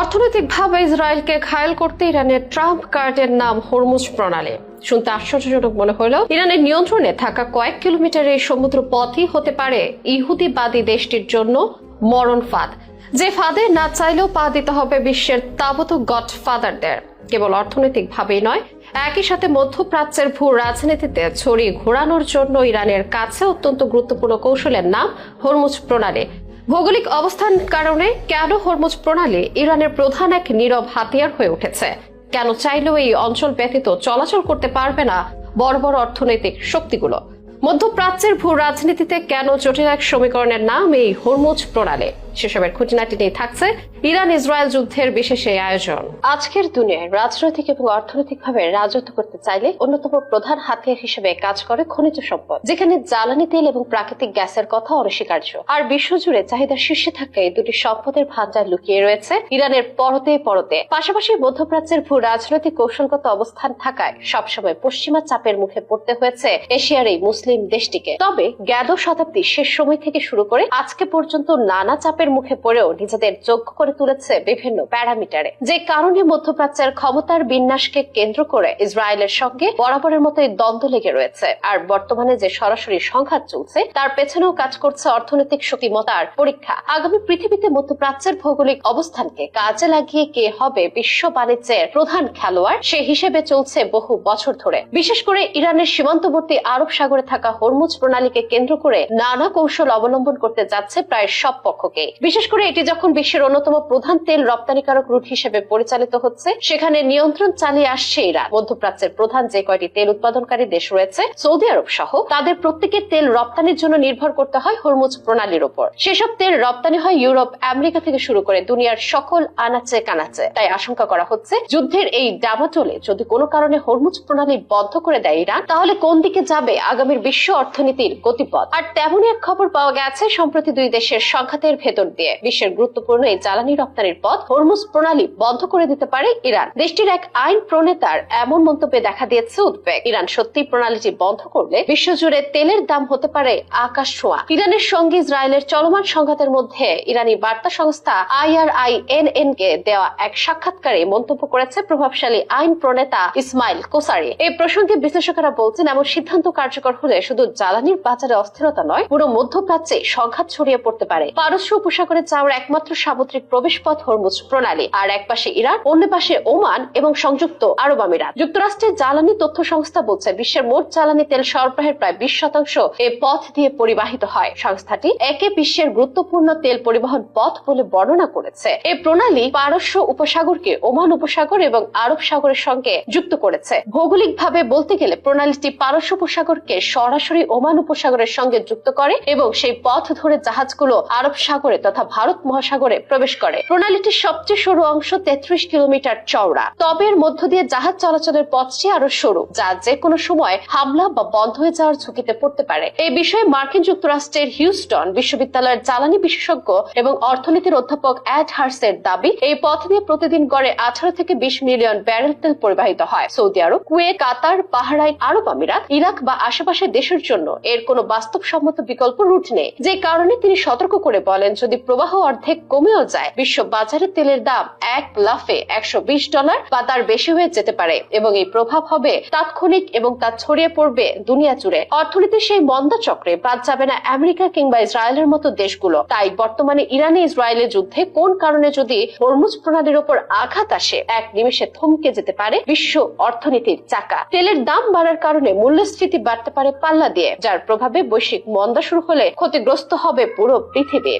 অর্থনৈতিকভাবে ইসরায়েলকে ঘায়েল করতে ইরানের ট্রাম্প কার্ডের নাম হরমুজ প্রণালী। শুনতে আশ্চর্যজনক মনে হলেও ইরানের নিয়ন্ত্রণে থাকা কয়েক কিলোমিটারের সমুদ্র পথই হতে পারে ইহুদিবাদী দেশটির জন্য মরণ ফাঁদ। যে ফাঁদে না চাইলেও পা দিতে হবে বিশ্বের তাবত গড ফাদারদের কেবল অর্থনৈতিকভাবেই নয়, একই সাথে মধ্যপ্রাচ্যের ভূ রাজনীতিতে ছড়িয়ে ঘোরানোর জন্য ইরানের কাছে অত্যন্ত গুরুত্বপূর্ণ কৌশলের নাম হরমুজ প্রণালী। ভৌগোলিক অবস্থান কারণে কেন হরমুজ প্রণালী ইরানের প্রধান এক নীরব হাতিয়ার হয়ে উঠেছে? কেন চাইলেও এই অঞ্চল ব্যতীত চলাচল করতে পারবে না বড় বড় অর্থনৈতিক শক্তিগুলো? মধ্যপ্রাচ্যের ভূ রাজনীতিতে কেন জটিল এক সমীকরণের নাম এই হরমুজ প্রণালী? সেসবের খুঁটিনাটি নিয়ে থাকছে ইরান ইসরায়েল যুদ্ধের বিশেষ এই আয়োজন। আজকের দুনিয়ায় রাজনৈতিক এবং অর্থনৈতিকভাবে রাজত্ব করতে চাইলে অন্যতম প্রধান হাতিয়ার হিসেবে কাজ করে খনিজ সম্পদ, যেখানে জ্বালানি তেল এবং প্রাকৃতিক গ্যাসের কথা অনস্বীকার্য। আর বিশ্বজুড়ে চাহিদার শীর্ষে থাকা এই দুটি সম্পদের ভান্ডার লুকিয়ে রয়েছে ইরানের পরতে পরতে। পাশাপাশি মধ্যপ্রাচ্যের ভূ রাজনৈতিক কৌশলগত অবস্থান থাকায় সবসময় পশ্চিমা চাপের মুখে পড়তে হয়েছে এশিয়ার এই মুসলিম দেশটিকে। তবে জ্ঞাত শতাব্দীর শেষ সময় থেকে শুরু করে আজকে পর্যন্ত নানা চাপের মুখে পড়েও নিজেদের যোগ্য করে তুলেছে বিভিন্ন প্যারামিটারে। যে কারণে মধ্যপ্রাচ্যের ক্ষমতার বিন্যাসকে কেন্দ্র করে ইসরায়েলের সঙ্গে বরাবরের মতোই দ্বন্দ্ব লেগে রয়েছে। আর বর্তমানে যে সরাসরি সংঘাত চলছে, তার পেছনেও কাজ করছে অর্থনৈতিক শক্তিমতার পরীক্ষা। আগামী পৃথিবীতে মধ্যপ্রাচ্যের ভৌগোলিক অবস্থানকে কাজে লাগিয়ে কে হবে বিশ্ব বাণিজ্যের প্রধান খেলোয়াড়, সে হিসেবে চলছে বহু বছর ধরে। বিশেষ করে ইরানের সীমান্তবর্তী আরব সাগরে থাকা হরমুজ প্রণালীকে কেন্দ্র করে নানা কৌশল অবলম্বন করতে যাচ্ছে প্রায় সব পক্ষকে বিশেষ করে এটি যখন বিশ্বের অন্যতম প্রধান তেল রপ্তানিকারক রুট হিসেবে পরিচালিত হচ্ছে, সেখানে নিয়ন্ত্রণ চালিয়ে আসছে ইরান। মধ্যপ্রাচ্যের প্রধান যে কয়টি তেল উৎপাদনকারী দেশ রয়েছে, সৌদি আরব সহ, তাদের প্রত্যেকের তেল রপ্তানির জন্য নির্ভর করতে হয় হরমুজ প্রণালীর উপর। সেসব তেল রপ্তানি হয় ইউরোপ, আমেরিকা থেকে শুরু করে দুনিয়ার সকল আনাচে কানাচে। তাই আশঙ্কা করা হচ্ছে, যুদ্ধের এই ডামাটোলে যদি কোনো কারণে হরমুজ প্রণালী বন্ধ করে দেয় ইরান, তাহলে কোন দিকে যাবে আগামীর বিশ্ব অর্থনীতির গতিপথ? আর তেমনই এক খবর পাওয়া গেছে, সম্প্রতি দুই দেশের সংঘাতের ভেতর দিয়ে। বিশ্বের গুরুত্বপূর্ণ এই জ্বালানি রপ্তানির পথ হরমুজ প্রণালী বন্ধ করে দিতে পারে ইরান। দেশটির এক আইন প্রণেতার এমন মন্তব্যে দেখা দিয়েছে উদ্বেগ। ইরান সত্যি প্রণালীটি বন্ধ করলে বিশ্বজুড়ে তেলের দাম হতে পারে আকাশ ছোঁয়া। ইরানের সঙ্গে ইসরায়েলের চলমান সংঘাতের মধ্যে ইরানি বার্তা সংস্থা আইআরআইএনএন কে দেওয়া এক সাক্ষাৎকারে মন্তব্য করেছে প্রভাবশালী আইন প্রণেতা ইসমাইল কোসারি। এই প্রসঙ্গে বিশ্লেষকেরা বলছেন, এমন সিদ্ধান্ত কার্যকর হলে শুধু জ্বালানির বাজারে অস্থিরতা নয়, পুরো মধ্যপ্রাচ্যে সংঘাত ছড়িয়ে পড়তে পারে। পারস্য উপসাগরে যাওয়ার একমাত্র সামুদ্রিক প্রবেশপথ হরমুজ প্রণালী, আর এক পাশে ইরান, অন্য পাশে ওমান এবং সংযুক্ত আরব আমিরাত। যুক্তরাষ্ট্রের জ্বালানি তথ্য সংস্থা বলছে, বিশ্বের মোট জ্বালানি তেল সরবরাহের প্রায় বিশ শতাংশ এ পথ দিয়ে পরিবাহিত হয়। সংস্থাটি একে বিশ্বের গুরুত্বপূর্ণ তেল পরিবহন পথ বলে বর্ণনা করেছে। এই প্রণালী পারস্য উপসাগরকে ওমান উপসাগর এবং আরব সাগরের সঙ্গে যুক্ত করেছে। ভৌগোলিকভাবে বলতে গেলে, প্রণালীটি পারস্য উপসাগরকে সরাসরি ওমান উপসাগরের সঙ্গে যুক্ত করে এবং সেই পথ ধরে জাহাজগুলো আরব সাগরে তথা ভারত মহাসাগরে প্রবেশ করে। প্রণালীটির সবচেয়ে সরু অংশ তেত্রিশ কিলোমিটার চওড়া। তবে এর মধ্য দিয়ে জাহাজ চলাচলের পথটি আরও সরু, যা যে কোনো সময় হামলা বা বন্ধ হয়ে যাওয়ার ঝুঁকিতে পড়তে পারে। এই বিষয়ে মার্কিন যুক্তরাষ্ট্রের হিউস্টন বিশ্ববিদ্যালয়ের জ্বালানি বিশেষজ্ঞ এবং অর্থনীতির অধ্যাপক অ্যাড হার্সের দাবি, এই পথ দিয়ে প্রতিদিন গড়ে আঠারো থেকে বিশ মিলিয়ন ব্যারেল তেল পরিবাহিত হয়। সৌদি আরব কুয়ে কাতার, বাহরাইন, আরব আমিরাত, ইরাক বা আশেপাশের দেশের জন্য এর কোনো বাস্তবসম্মত বিকল্প রুট নেই। যে কারণে তিনি সতর্ক করে বলেন, যদি প্রবাহ অর্ধেক কমেও যায়, বিশ্ব বাজারে তেলের দাম এক লাফে একশো বিশ ডলার বা তার বেশি হয়ে যেতে পারে এবং এই প্রভাব হবে তাৎক্ষণিক এবং তা ছড়িয়ে পড়বে দুনিয়া জুড়ে। অর্থনীতির সেই মন্দা চক্রে বাদ যাবে না আমেরিকা কিংবা ইসরায়েলের মতো দেশগুলো। তাই বর্তমানে ইরানে ইসরায়েলের যুদ্ধে কোন কারণে যদি হরমুজ প্রণালীর ওপর আঘাত আসে, এক নিমিষে থমকে যেতে পারে বিশ্ব অর্থনীতির চাকা। তেলের দাম বাড়ার কারণে মূল্যস্ফীতি বাড়তে পারে পাল্লা দিয়ে, যার প্রভাবে বৈশ্বিক মন্দা শুরু হলে ক্ষতিগ্রস্ত হবে পুরো পৃথিবী।